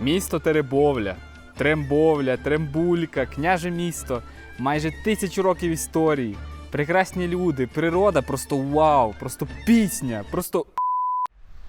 Місто Теребовля, Трембовля, Трембулька, княже місто, майже тисячу років історії, прекрасні люди, природа просто вау, просто пісня, просто.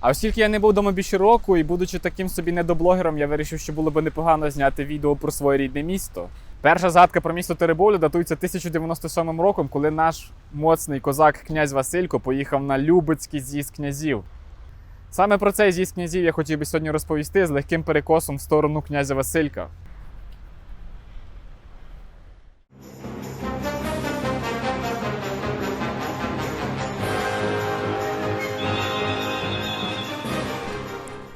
А оскільки я не був вдома більше року і будучи таким собі недоблогером, я вирішив, що було б непогано зняти відео про своє рідне місто. Перша згадка про місто Теребовля датується 1097 роком, коли наш моцний козак князь Василько поїхав на Любецький з'їзд князів. Саме про цей з'їзд князів я хотів би сьогодні розповісти з легким перекосом в сторону князя Василька.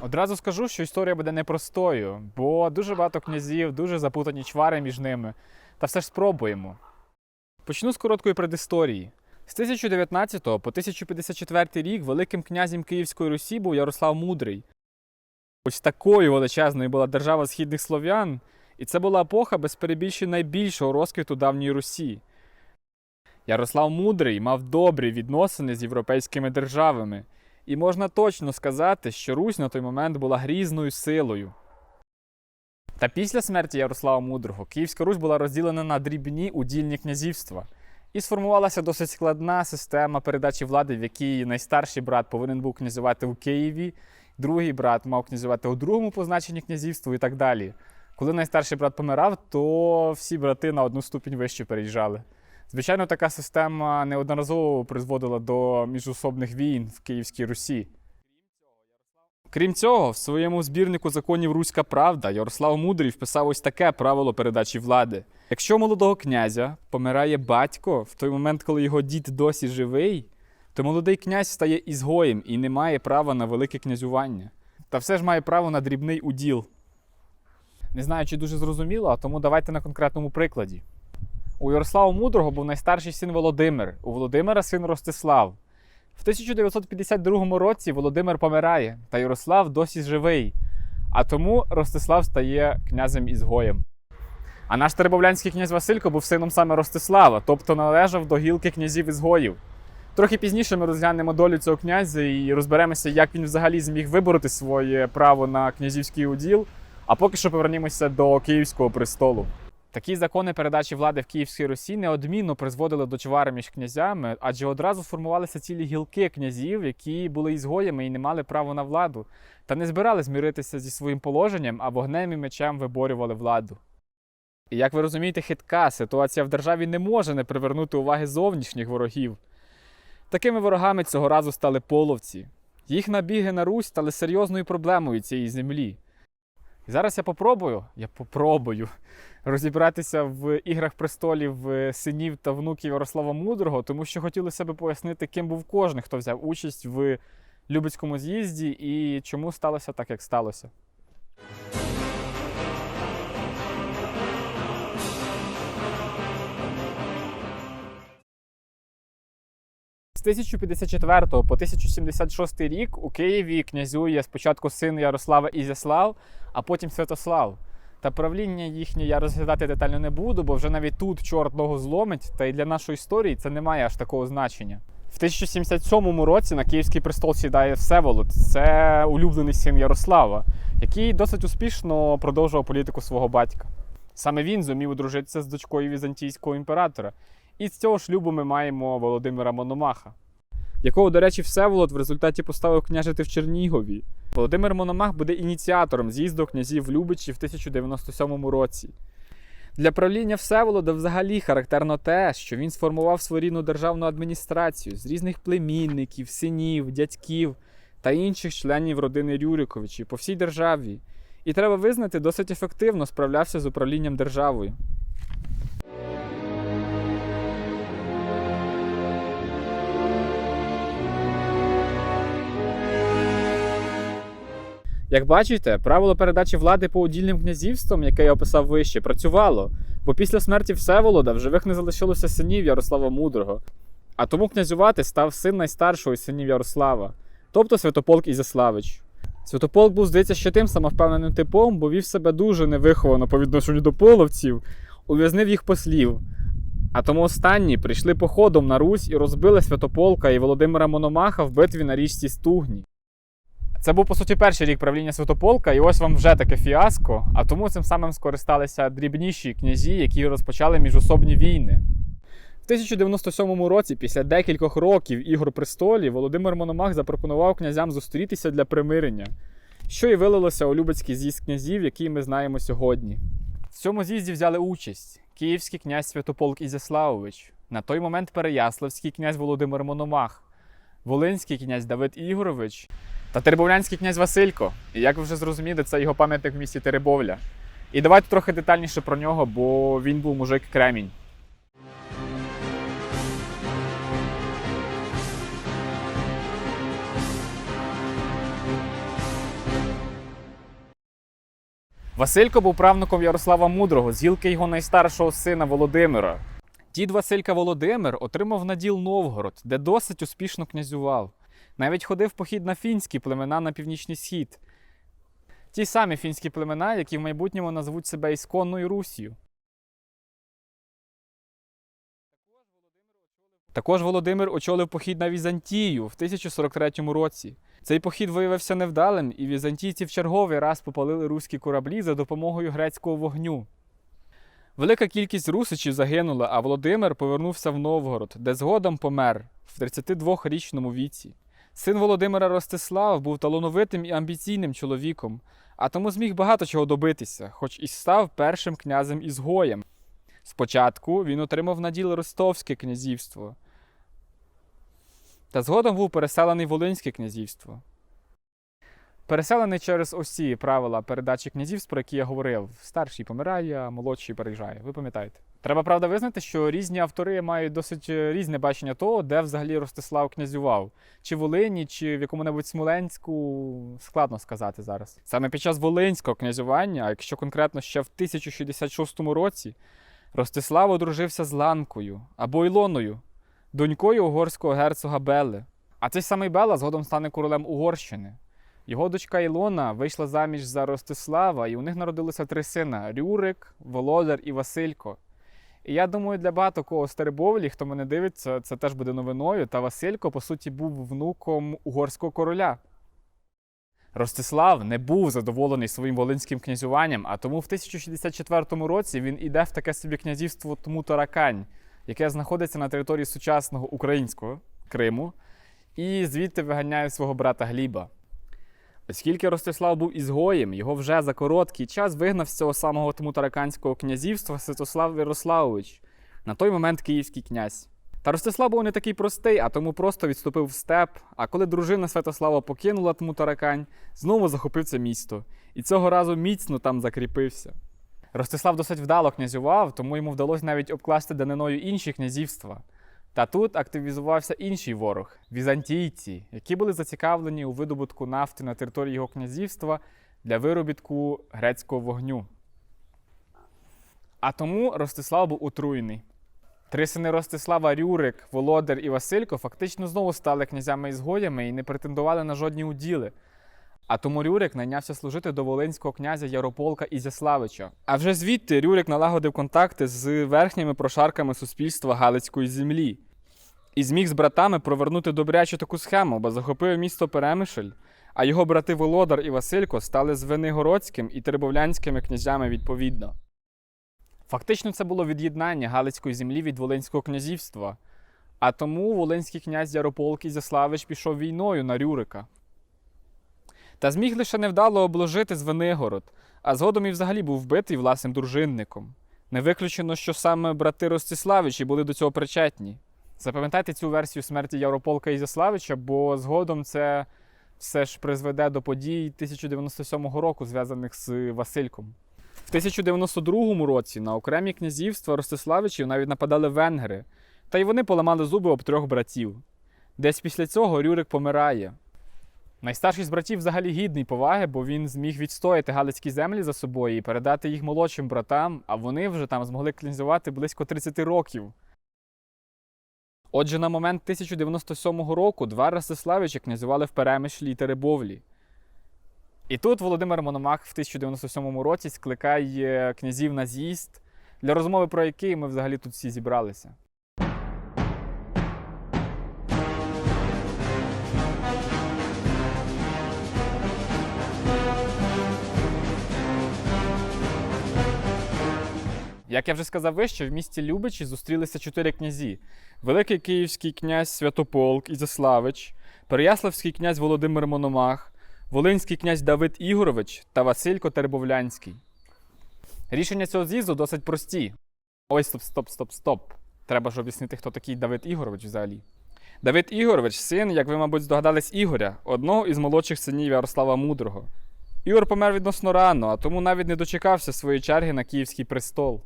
Одразу скажу, що історія буде непростою, бо дуже багато князів, дуже запутані чвари між ними. Та все ж спробуємо. Почну з короткої предісторії. З 1019 по 1054 рік великим князем Київської Русі був Ярослав Мудрий. Ось такою величезною була держава східних слов'ян, і це була епоха без перебільшень найбільшого розквіту давньої Русі. Ярослав Мудрий мав добрі відносини з європейськими державами, і можна точно сказати, що Русь на той момент була грізною силою. Та після смерті Ярослава Мудрого Київська Русь була розділена на дрібні удільні князівства. І сформувалася досить складна система передачі влади, в якій найстарший брат повинен був князювати у Києві, другий брат мав князювати у другому позначенні князівству і так далі. Коли найстарший брат помирав, то всі брати на одну ступінь вище переїжджали. Звичайно, така система неодноразово призводила до міжособних війн в Київській Русі. Крім цього, в своєму збірнику законів Руська Правда Ярослав Мудрий вписав ось таке правило передачі влади. Якщо молодого князя помирає батько в той момент, коли його дід досі живий, то молодий князь стає ізгоєм і не має права на велике князювання. Та все ж має право на дрібний уділ. Не знаю, чи дуже зрозуміло, а тому давайте на конкретному прикладі. У Ярослава Мудрого був найстарший син Володимир, у Володимира син Ростислав. В 1952 році Володимир помирає, та Ярослав досі живий. А тому Ростислав стає князем ізгоєм. А наш теребовлянський князь Василько був сином саме Ростислава, тобто належав до гілки князів ізгоїв. Трохи пізніше ми розглянемо долю цього князя і розберемося, як він взагалі зміг вибороти своє право на князівський уділ. А поки що повернімося до Київського престолу. Такі закони передачі влади в Київській Русі неодмінно призводили до чвари між князями, адже одразу формувалися цілі гілки князів, які були ізгоями і не мали права на владу, та не збирали зміритися зі своїм положенням, а вогнем і мечем виборювали владу. І як ви розумієте, хитка ситуація в державі не може не привернути уваги зовнішніх ворогів. Такими ворогами цього разу стали половці. Їх набіги на Русь стали серйозною проблемою цієї землі. І зараз я попробую, я попробую розібратися в іграх престолів е, синів та внуків Ярослава Мудрого, тому що хотілося б пояснити, ким був кожен, хто взяв участь в Любецькому з'їзді і чому сталося так, як сталося. З 1054 по 1076 рік у Києві князює спочатку син Ярослава Ізяслав, а потім Святослав. Та правління їхнє я розглядати детально не буду, бо вже навіть тут чорт ногу зломить, та й для нашої історії це не має аж такого значення. В 1077 році на київський престол сідає Всеволод. Це улюблений син Ярослава, який досить успішно продовжував політику свого батька. Саме він зумів одружитися з дочкою візантійського імператора. І з цього шлюбу ми маємо Володимира Мономаха, якого, до речі, Всеволод в результаті поставив княжити в Чернігові. Володимир Мономах буде ініціатором з'їзду князів Любичі в 1097 році. Для правління Всеволода взагалі характерно те, що він сформував своєрідну державну адміністрацію з різних племінників, синів, дядьків та інших членів родини Рюриковичів по всій державі. І треба визнати, досить ефективно справлявся з управлінням державою. Як бачите, правило передачі влади по удільним князівствам, яке я описав вище, працювало, бо після смерті Всеволода в живих не залишилося синів Ярослава Мудрого. А тому князювати став син найстаршого із синів Ярослава, тобто Святополк Ізяславич. Святополк був, здається, ще тим самовпевненим типом, бо вів себе дуже невиховано по відношенню до половців, ув'язнив їх послів. А тому останні прийшли походом на Русь і розбили Святополка і Володимира Мономаха в битві на річці Стугні. Це був по суті перший рік правління Святополка, і ось вам вже таке фіаско. А тому цим самим скористалися дрібніші князі, які розпочали міжособні війни. В 1097 році, після декількох років ігор престолів, Володимир Мономах запропонував князям зустрітися для примирення, що і вилилося у Любецький з'їзд князів, який ми знаємо сьогодні. В цьому з'їзді взяли участь київський князь Святополк Ізяславович, на той момент Переяславський князь Володимир Мономах, Волинський князь Давид Ігорович та Теребовлянський князь Василько. І як ви вже зрозуміли, це його пам'ятник в місті Теребовля. І давайте трохи детальніше про нього, бо він був мужик кремінь. Василько був правнуком Ярослава Мудрого, з гілки його найстаршого сина Володимира. Дід Василька Володимир отримав наділ Новгород, де досить успішно князював. Навіть ходив похід на фінські племена на північний схід. Ті самі фінські племена, які в майбутньому назвуть себе Ісконною Русію. Також Володимир очолив похід на Візантію в 1043 році. Цей похід виявився невдалим, і візантійці в черговий раз попалили руські кораблі за допомогою грецького вогню. Велика кількість русичів загинула, а Володимир повернувся в Новгород, де згодом помер в 32-річному віці. Син Володимира Ростислав був талановитим і амбіційним чоловіком, а тому зміг багато чого добитися, хоч і став першим князем ізгоєм. Спочатку він отримав наділ Ростовське князівство, та згодом був переселений Волинське князівство. Переселений через ось ці правила передачі князівств, про які я говорив: старший помирає, а молодший переїжджає. Ви пам'ятаєте? Треба правда визнати, що різні автори мають досить е, різне бачення того, де взагалі Ростислав князював. Чи в Волині, чи в якому-небудь Смоленську складно сказати зараз. Саме під час Волинського князювання, а якщо конкретно ще в 1066 році, Ростислав одружився з Ланкою або Ілоною, донькою угорського герцога Белли. А цей самий Бела згодом стане королем Угорщини. Його дочка Ілона вийшла заміж за Ростислава, і у них народилося три сина: Рюрик, Володар і Василько. І я думаю, для багато кого з хто мене дивиться, це теж буде новиною. Та Василько, по суті, був внуком угорського короля. Ростислав не був задоволений своїм волинським князюванням, а тому в 1064 році він іде в таке собі князівство Тмутаракань, яке знаходиться на території сучасного українського Криму, і звідти виганяє свого брата Гліба. Оскільки Ростислав був ізгоєм, його вже за короткий час вигнав з цього самого Тмутараканського князівства Святослав Ярославович, на той момент київський князь. Та Ростислав був не такий простий, а тому просто відступив в степ. А коли дружина Святослава покинула Тмутаракань, знову захопив це місто, і цього разу міцно там закріпився. Ростислав досить вдало князював, тому йому вдалося навіть обкласти даниною інші князівства. Та тут активізувався інший ворог візантійці, які були зацікавлені у видобутку нафти на території його князівства для виробітку грецького вогню. А тому Ростислав був отруєний. Три сини Ростислава Рюрик, Володар і Василько фактично знову стали князями-ізгоями і не претендували на жодні уділи. А тому Рюрик найнявся служити до волинського князя Ярополка Ізяславича. А вже звідти Рюрик налагодив контакти з верхніми прошарками суспільства Галицької землі і зміг з братами провернути добрячу таку схему, бо захопив місто Перемишль, а його брати Володар і Василько стали Звенигородським і Теребовлянськими князями відповідно. Фактично, це було від'єднання Галицької землі від Волинського князівства, а тому волинський князь Ярополк Ізяславич пішов війною на Рюрика. Та зміг лише невдало обложити Звенигород, а згодом і взагалі був вбитий власним дружинником. Не виключено, що саме брати Ростиславичі були до цього причетні. Запам'ятайте цю версію смерті Ярополка Ізяславича, бо згодом це все ж призведе до подій 1097 року, зв'язаних з Васильком. В 1092 році на окремі князівства Ростиславичів навіть нападали венгри, та й вони поламали зуби об трьох братів. Десь після цього Рюрик помирає. Найстарший з братів взагалі гідний поваги, бо він зміг відстояти галицькі землі за собою і передати їх молодшим братам, а вони вже там змогли князювати близько 30 років. Отже, на момент 1097 року два Ростиславичі князювали в Перемишлі і Теребовлі. І тут Володимир Мономах в 1097 році скликає князів на з'їзд, для розмови про який ми взагалі тут всі зібралися. Як я вже сказав вище, в місті Любичі зустрілися чотири князі: Великий Київський князь Святополк Ізяславич, Переяславський князь Володимир Мономах, Волинський князь Давид Ігорович та Василько Тербовлянський. Рішення цього з'їзду досить прості. Ой, стоп, стоп, стоп, стоп. Треба ж об'яснити, хто такий Давид Ігорович взагалі. Давид Ігорович син, як ви, мабуть, здогадались, Ігоря, одного із молодших синів Ярослава Мудрого. Ігор помер відносно рано, а тому навіть не дочекався своєї черги на київський престол.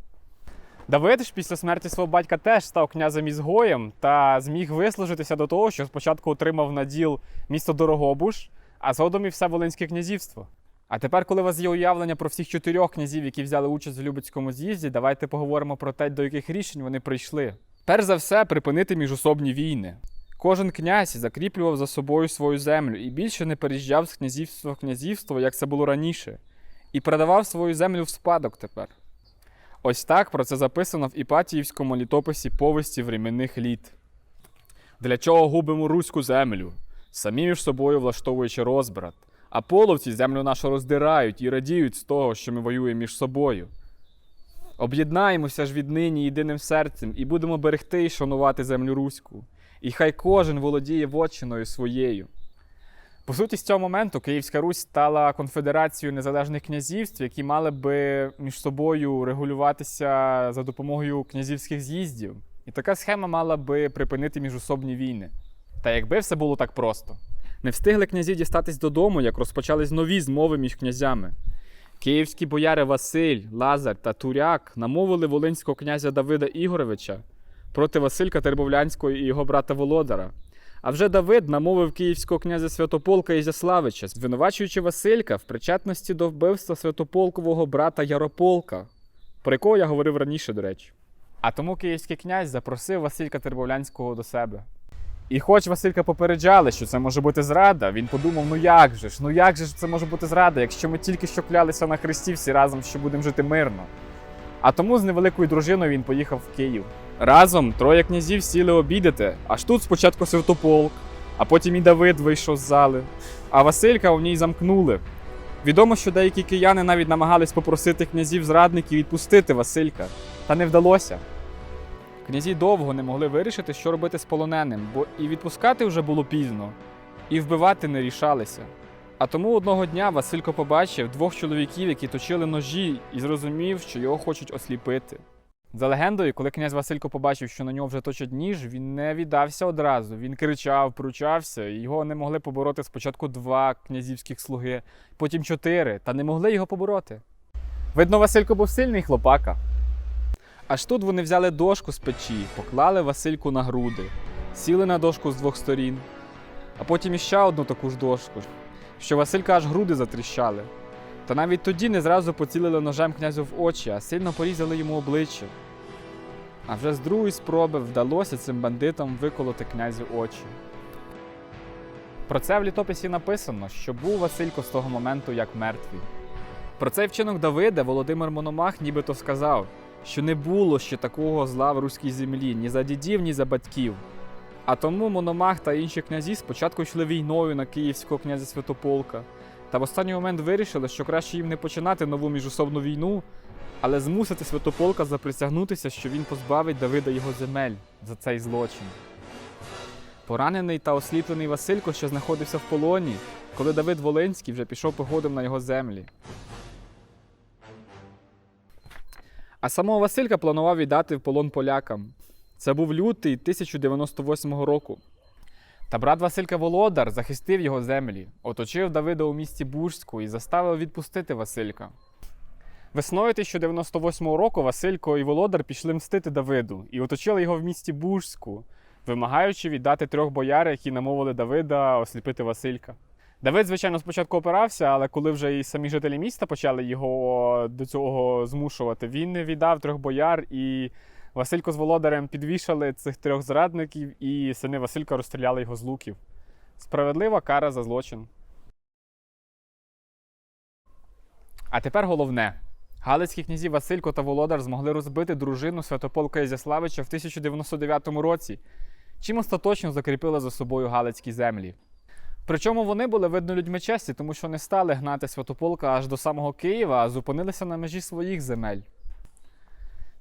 Давид ж після смерті свого батька теж став князем ізгоєм та зміг вислужитися до того, що спочатку отримав наділ місто Дорогобуш, а згодом і все Волинське князівство. А тепер, коли у вас є уявлення про всіх чотирьох князів, які взяли участь в Любецькому з'їзді, давайте поговоримо про те, до яких рішень вони прийшли. Перш за все, припинити міжособні війни. Кожен князь закріплював за собою свою землю і більше не переїжджав з князівства в князівство, як це було раніше, і передавав свою землю в спадок тепер. Ось так про це записано в Іпатіївському літописі повісті временних літ. Для чого губимо руську землю, самі між собою влаштовуючи розбрат, а половці землю нашу роздирають і радіють з того, що ми воюємо між собою. Об'єднаємося ж віднині єдиним серцем і будемо берегти і шанувати землю руську, і хай кожен володіє вотчиною своєю. По суті, з цього моменту Київська Русь стала конфедерацією незалежних князівств, які мали би між собою регулюватися за допомогою князівських з'їздів. І така схема мала би припинити міжособні війни. Та якби все було так просто. Не встигли князі дістатись додому, як розпочались нові змови між князями. Київські бояри Василь, Лазар та Туряк намовили волинського князя Давида Ігоровича проти Василька Тербовлянського і його брата Володара. А вже Давид намовив київського князя Святополка Ізяславича, звинувачуючи Василька в причетності до вбивства Святополкового брата Ярополка, про якого я говорив раніше, до речі. А тому київський князь запросив Василька Тербовлянського до себе. І хоч Василька попереджали, що це може бути зрада, він подумав: ну як же ж, ну як же ж це може бути зрада, якщо ми тільки що клялися на хресті всі разом, що будемо жити мирно. А тому з невеликою дружиною він поїхав в Київ. Разом троє князів сіли обідати, аж тут спочатку Святополк, а потім і Давид вийшов з зали, а Василька в ній замкнули. Відомо, що деякі кияни навіть намагались попросити князів зрадників відпустити Василька, та не вдалося. Князі довго не могли вирішити, що робити з полоненим, бо і відпускати вже було пізно, і вбивати не рішалися. А тому одного дня Василько побачив двох чоловіків, які точили ножі, і зрозумів, що його хочуть осліпити. За легендою, коли князь Василько побачив, що на нього вже точать ніж, він не віддався одразу. Він кричав, пручався, і його не могли побороти спочатку два князівських слуги, потім чотири, та не могли його побороти. Видно, Василько був сильний хлопака. Аж тут вони взяли дошку з печі, поклали Васильку на груди, сіли на дошку з двох сторін, а потім іще одну таку ж дошку, що Василька аж груди затріщали. Та навіть тоді не зразу поцілили ножем князю в очі, а сильно порізали йому обличчя. А вже з другої спроби вдалося цим бандитам виколоти князю очі. Про це в літописі написано, що був Василько з того моменту як мертвий. Про цей вчинок Давида Володимир Мономах нібито сказав, що не було ще такого зла в руській землі ні за дідів, ні за батьків. А тому Мономах та інші князі спочатку йшли війною на київського князя Святополка, та в останній момент вирішили, що краще їм не починати нову міжособну війну, але змусити Святополка заприсягнутися, що він позбавить Давида його земель за цей злочин. Поранений та осліплений Василько ще знаходився в полоні, коли Давид Волинський вже пішов походом на його землі. А самого Василька планував віддати в полон полякам. Це був лютий 1098 року. Та брат Василька Володар захистив його землі, оточив Давида у місті Бужську і заставив відпустити Василька. Весною 1098 року Василько і Володар пішли мстити Давиду і оточили його в місті Бужську, вимагаючи віддати трьох бояр, які намовили Давида осліпити Василька. Давид, звичайно, спочатку опирався, але коли вже і самі жителі міста почали його до цього змушувати, він не віддав трьох бояр, і Василько з володарем підвішали цих трьох зрадників, і сини Василька розстріляли його з луків. Справедлива кара за злочин. А тепер головне. Галицькі князі Василько та Володар змогли розбити дружину Святополка Ізяславича в 1099 році, чим остаточно закріпили за собою Галицькі землі. Причому вони були видно людьми честі, тому що не стали гнати Святополка аж до самого Києва, а зупинилися на межі своїх земель.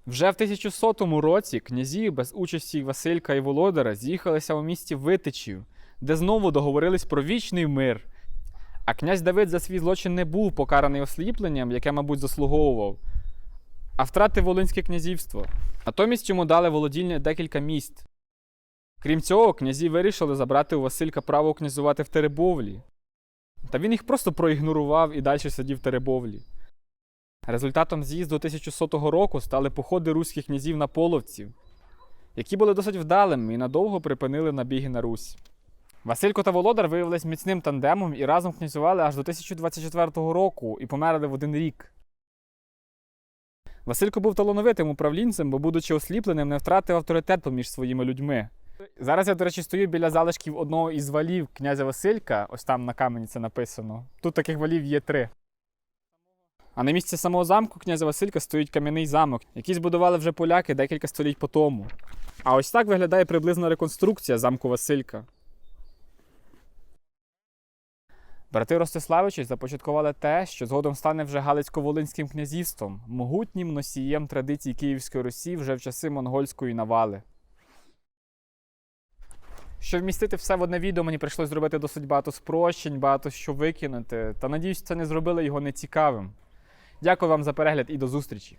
Вже в 1100 році князі без участі Василька і Володара з'їхалися у місті Витичів, де знову договорились про вічний мир. А князь Давид за свій злочин не був покараний осліпленням, яке, мабуть, заслуговував, а втратив Волинське князівство. Натомість йому дали володіння декілька міст. Крім цього, князі вирішили забрати у Василька право князювати в Теребовлі. Та він їх просто проігнорував і далі сидів в Теребовлі. Результатом з'їзду 1100 року стали походи руських князів на половців, які були досить вдалими і надовго припинили набіги на Русь. Василько та Володар виявились міцним тандемом і разом князювали аж до 1024 року і померли в один рік. Василько був талановитим управлінцем, бо, будучи осліпленим, не втратив авторитет поміж своїми людьми. Зараз я, до речі, стою біля залишків одного із валів князя Василька, ось там на камені це написано. Тут таких валів є три. А на місці самого замку князя Василька стоїть кам'яний замок, який збудували вже поляки декілька століть по тому. А ось так виглядає приблизна реконструкція замку Василька. Брати Ростиславичі започаткували те, що згодом стане вже Галицько-Волинським князівством, могутнім носієм традицій Київської Русі вже в часи монгольської навали. Щоб вмістити все в одне відео, мені прийшлось зробити досить багато спрощень, багато що викинути. Та надіюсь, це не зробило його нецікавим. Дякую вам за перегляд і до зустрічі!